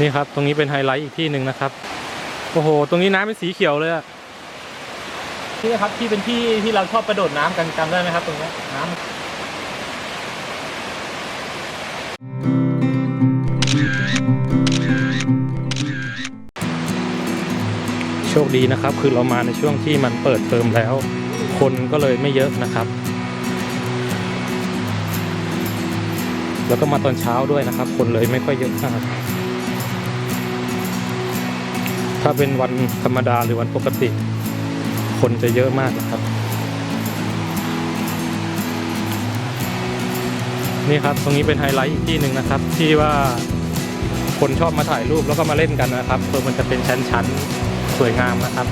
นี่ครับ ตรงนี้เป็นไฮไลท์อีกที่หนึ่งนะครับ โอ้โห ตรงนี้น้ำเป็นสีเขียวเลยอะที่ครับที่เป็นที่ที่เราชอบกระโดดน้ำกันจำได้ไหมครับ ตรงเนี้ยน้ำโชคดีนะครับ คือเรามาในช่วงที่มันเปิดเทอมแล้ว คนก็เลยไม่เยอะนะครับ แล้วก็มาตอนเช้าด้วยนะครับ คนเลยไม่ค่อยเยอะมาก ถ้าเป็นวันธรรมดาหรือวันปกติ คนจะเยอะมากนะครับ นี่ครับตรงนี้เป็นไฮไลท์อีกที่หนึ่งนะครับ ที่ว่าคนชอบมาถ่ายรูปแล้วก็มาเล่นกันนะครับคือมันจะเป็นชั้นๆสวยงามนะครับ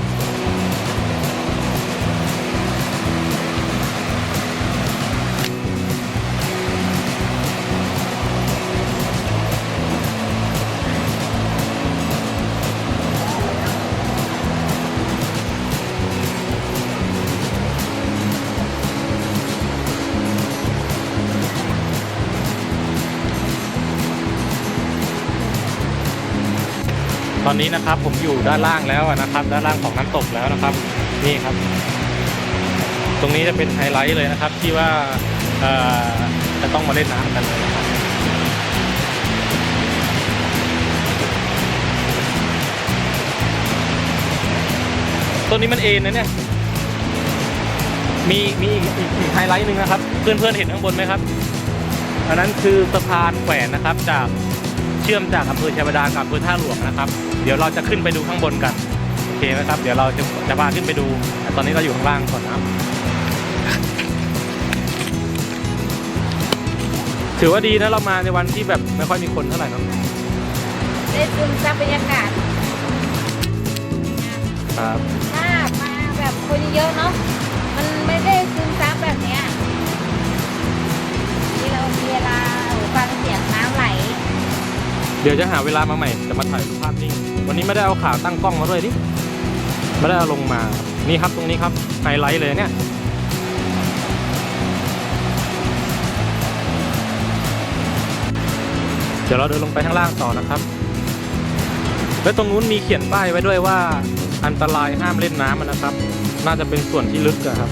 อนนี้นะครับ ผมอยู่ด้านล่างแล้วนะครับ ด้านล่างของน้ำตกแล้วนะครับ นี่ครับ ตรงนี้จะเป็นไฮไลท์เลยนะครับ ที่ว่าจะต้องมาเล่นน้ำกันเลยนะครับต้นนี้มันเอ็นนะเนี่ยมีมีอีกอีกไฮไลท์หนึ่งนะครับ เพื่อนเพื่อนเห็นข้างบนไหมครับ อันนั้นคือสะพานแขวนนะครับ จากเชื่อมจากอำเภอชัยบาดาลกับอำเภอท่าหลวงนะครับ เดี๋ยวเราจะขึ้นไปดูข้างบนกันโอเคไหมครับ เดี๋ยวเราจะจะพาขึ้นไปดูแต่ตอนนี้เราอยู่ข้างล่างก่อนนะครับถือว่าดีนะเรามาในวันที่แบบไม่ค่อยมีคนเท่าไหร่เนอะได้ซึมซับบรรยากาศครับถ้ามาแบบคนเยอะๆเนาะมันไม่ได้ซึมซับแบบเนี้ยที่เรามีเวลาฟังเสียงน้ำไหล เดี๋ยวจะหาเวลามาใหม่จะมาถ่ายรูปภาพนิ่ง วันนี้ไม่ได้เอาขาตั้งกล้องมาด้วยดิไม่ได้เอาลงมานี่ครับตรงนี้ครับไฮไลท์เลยเนี่ยเดี๋ยวเราเดินลงไปข้างล่างต่อนะครับ แล้วตรงนู้นมีเขียนป้ายไว้ด้วยว่าอันตรายห้ามเล่นน้ำนะครับ น่าจะเป็นส่วนที่ลึกอะครับ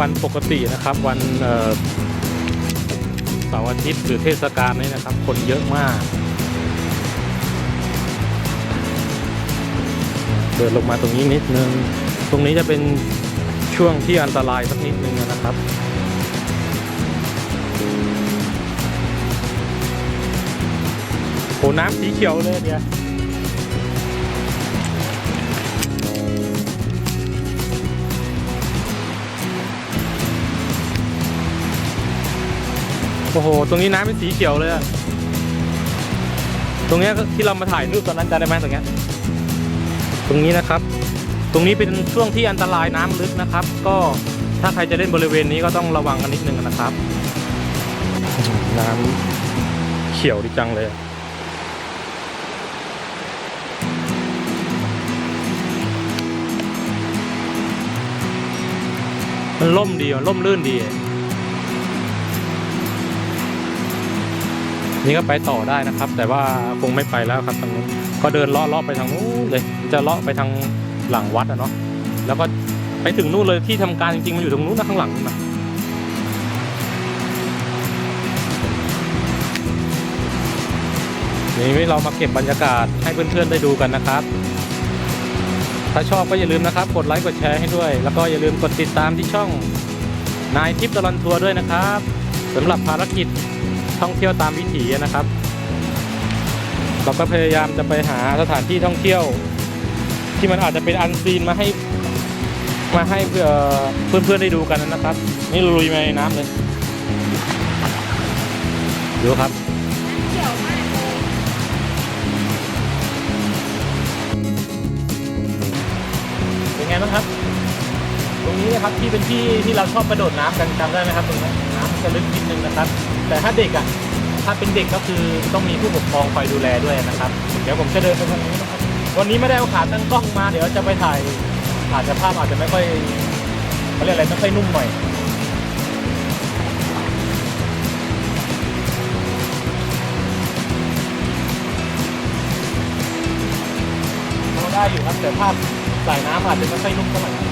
วันปกตินะครับวันเสาร์อาทิตย์หรือเทศกาลนี้นะครับ คนเยอะมาก เดินลงมาตรงนี้นิดนึง ตรงนี้จะเป็นช่วงที่อันตรายสักนิดนึงนะครับโหน้ำสีเขียวเลยเนี่ย โอ้โห ตรงนี้น้ำเป็นสีเขียวเลยอะตรงเนี้ยที่เรามาถ่ายรูปตอนนั้นจำได้ไหมตรงเนี้ยตรงนี้นะครับ ตรงนี้เป็นช่วงที่อันตรายน้ำลึกนะครับ ก็ถ้าใครจะเล่นบริเวณนี้ก็ต้องระวังกันนิดนึงนะครับอื้อหือน้ำเขียวดีจังเลยมันล่มดีมันล่มลื่นดี นี่ก็ไปต่อได้นะครับ แต่ว่าคงไม่ไปแล้วครับทางนู้นก็เดินเลาะเลาะไปทางนู้นเลยจะเลาะไปทางหลังวัดอะเนาะแล้วก็ไปถึงนู่นเลยที่ทำการจริงๆมันอยู่ตรงนู้นนะข้างหลังนู่นนะนี่เรามาเก็บบรรยากาศให้เพื่อนๆได้ดูกันนะครับ ถ้าชอบก็อย่าลืมนะครับ กดไลค์กดแชร์ให้ด้วย แล้วก็อย่าลืมกดติดตามที่ช่องนายทิพย์ตลอนทัวร์ด้วยนะครับสำหรับภารกิจ ท่องเที่ยวตามวิถีนะครับ เราก็พยายามจะไปหาสถานที่ท่องเที่ยว ที่มันอาจจะเป็นอันซีนมาให้มาให้เพื่อเพื่อนๆได้ดูกันนะครับ นี่ลุยมาในน้ำเลยดูครับเขียวมากเลยเป็นไงบ้างครับ ตรงนี้นะครับที่เป็นที่ที่เราชอบกระโดดน้ำกันจำได้ไหมครับตรงนี้น้ำจะลึกนิดนึงนะครับ แต่ถ้าเด็กอะถ้าเป็นเด็กก็คือต้องมีผู้ปกครองคอยดูแลด้วยนะครับ เดี๋ยวผมจะเดินไปทางนี้นะครับวันนี้ไม่ได้เอาขาตั้งกล้องมา เดี๋ยวจะไปถ่ายอาจจะภาพอาจจะไม่ค่อยเขาเรียกอะไรไม่ค่อยนุ่มหน่อยเราได้อยู่ครับแต่ภาพสายน้ำอาจจะไม่ค่อยนุ่มเท่าไหร่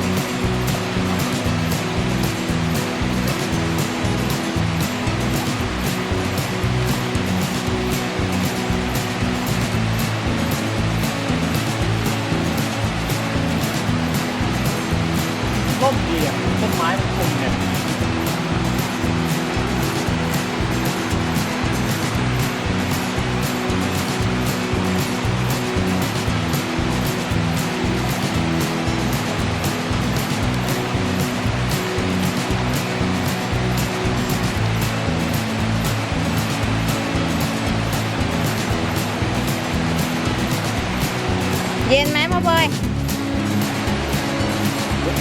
ต้นดีอะต้นไม้มันคุมเนี่ยเย็นไหมพ่อเบย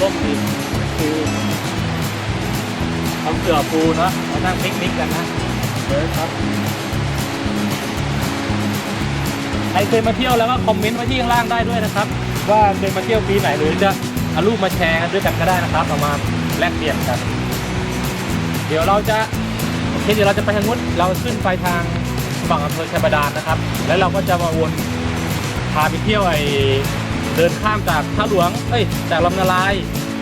ต้นดีคือเอาเสือปูเนาะมานั่งปิกนิกกันนะเลยครับใครเคยมาเที่ยวแล้วก็คอมเมนต์ไว้ที่ข้างล่างได้ด้วยนะครับ ว่าเคยมาเที่ยวปีไหนหรือจะเอารูปมาแชร์กันด้วยกันก็ได้นะครับเอามาแลกเปลี่ยนกัน เดี๋ยวเราจะโอเคเดี๋ยวเราจะไปทางนู้นเราขึ้นไปทางฝั่งอำเภอชัยบาดาลนะครับ แล้วเราก็จะมาวนพาไปเที่ยวไอ เดินข้ามจากท่าหลวง เอ้ย จากลำนาลาย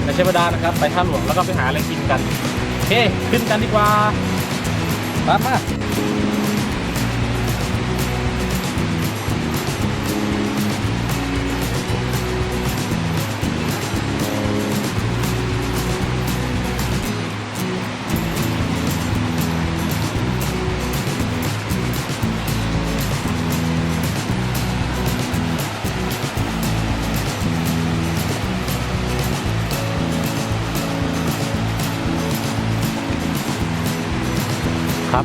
ในชัยบดานะครับ ไปท่าหลวงแล้วก็ไปหาอะไรกินกัน โอเค ขึ้นกันดีกว่าตามมา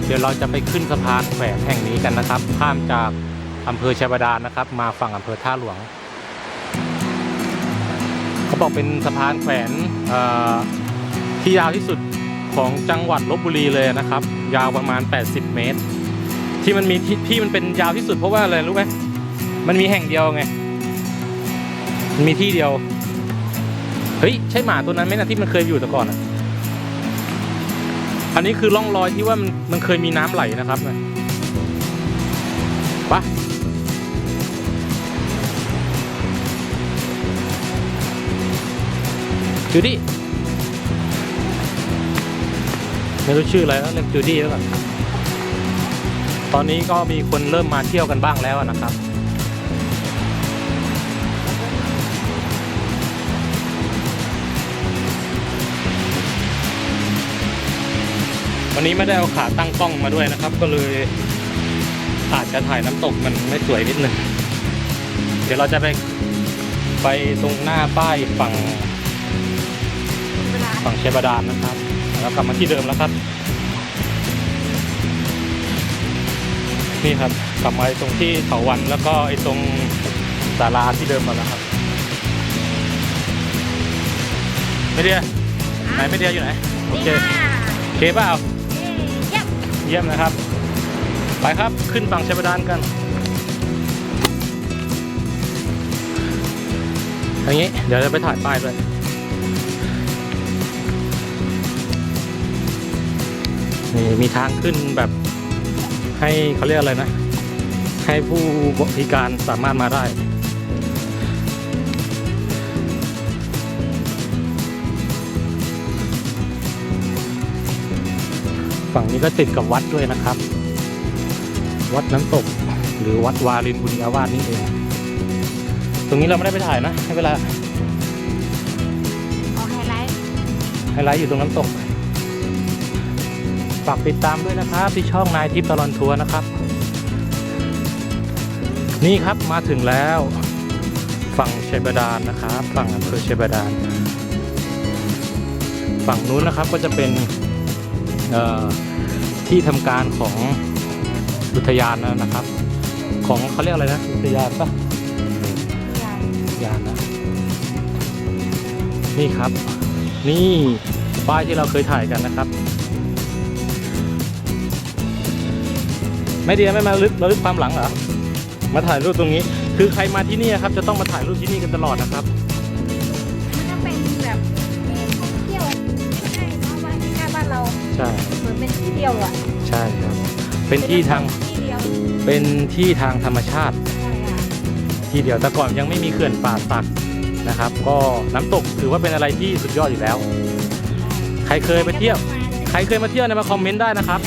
เดี๋ยวเราจะไปขึ้นสะพานแขวนแห่งนี้กันนะครับ ข้ามจากอำเภอชัยบาดาลนะครับ มาฝั่งอำเภอท่าหลวง เขาบอกเป็นสะพานแขวนที่ยาวที่สุดของจังหวัดลบบุรีเลยนะครับ ยาวประมาณ 80 เมตร ที่มันมีที่ที่มันเป็นยาวที่สุดเพราะว่าอะไรรู้ไหมมันมีแห่งเดียวไงมันมีที่เดียว เฮ้ย ใช่หมาตัวนั้นไหมนะที่มันเคยอยู่แต่ก่อนอะ อันนี้คือร่องรอยที่ว่ามันมันเคยมีน้ำไหลนะครับนะปะจูดี้ไม่รู้ชื่ออะไรแล้วเรียกจูดี้แล้วกันตอนนี้ก็มีคนเริ่มมาเที่ยวกันบ้างแล้วนะครับ วันนี้ไม่ได้เอาขาตั้งกล้องมาด้วยนะครับ ก็เลยอาจจะถ่ายน้ำตกมันไม่สวยนิดนึงเดี๋ยวเราจะไปไปตรงหน้าป้ายฝั่งเวลาฝั่งเชยบาดานนะครับแล้วกลับมาที่เดิมแล้วครับ นี่ครับกลับมาตรงที่เขาวันแล้วก็ไอ้ตรงศาลาที่เดิมมาแล้วครับไม่เดียไหนไม่เดียอยู่ไหนโอเคนี่ค่ะโอเคเปล่าเย้ เยี่ยมนะครับ ไปครับขึ้นฝั่งชัยบาดาลกันอย่างนี้เดี๋ยวจะไปถ่ายป้ายด้วยนี่มีทางขึ้นแบบให้เขาเรียกอะไรนะ ให้ผู้พิการสามารถมาได้ ฝั่งนี้ก็ติดกับวัดด้วยนะครับ วัดน้ำตก หรือวัดวารินบุญญาวาสนี่เอง ตรงนี้เราไม่ได้ไปถ่ายนะ ให้เวลาเอาไฮไลท์ไฮไลท์อยู่ตรงน้ำตก ฝากติดตามด้วยนะครับ ที่ช่องนายทิพย์ตลอนทัวร์นะครับ นี่ครับมาถึงแล้ว ฝั่งชัยบาดาลนะครับ ฝั่งอำเภอชัยบาดาลฝั่งนู้นนะครับก็จะเป็นเอ่อ ที่ทำการของอุทยานนะครับ ของเขาเรียกอะไรนะอุทยานปะใหญ่อุทยานนะนี่ครับ นี่ป้ายที่เราเคยถ่ายกันนะครับไม่ดีไม่มาลึกระลึกความหลังเหรอมาถ่ายรูปตรงนี้ คือใครมาที่นี่ครับจะต้องมาถ่ายรูปที่นี่กันตลอดนะครับ ใช่เหมือนเป็นที่เดียวอะใช่ครับ เป็นที่ทางที่เดียวเป็นที่ทางธรรมชาติ ใช่ค่ะที่เดียวแต่ก่อนยังไม่มีเขื่อนป่าสักนะครับ ก็น้ำตกถือว่าเป็นอะไรที่สุดยอดอยู่แล้ว ใครเคยไปเที่ยว ใครเคยมาเที่ยวเนยมาคอมเมนต์ได้นะครับ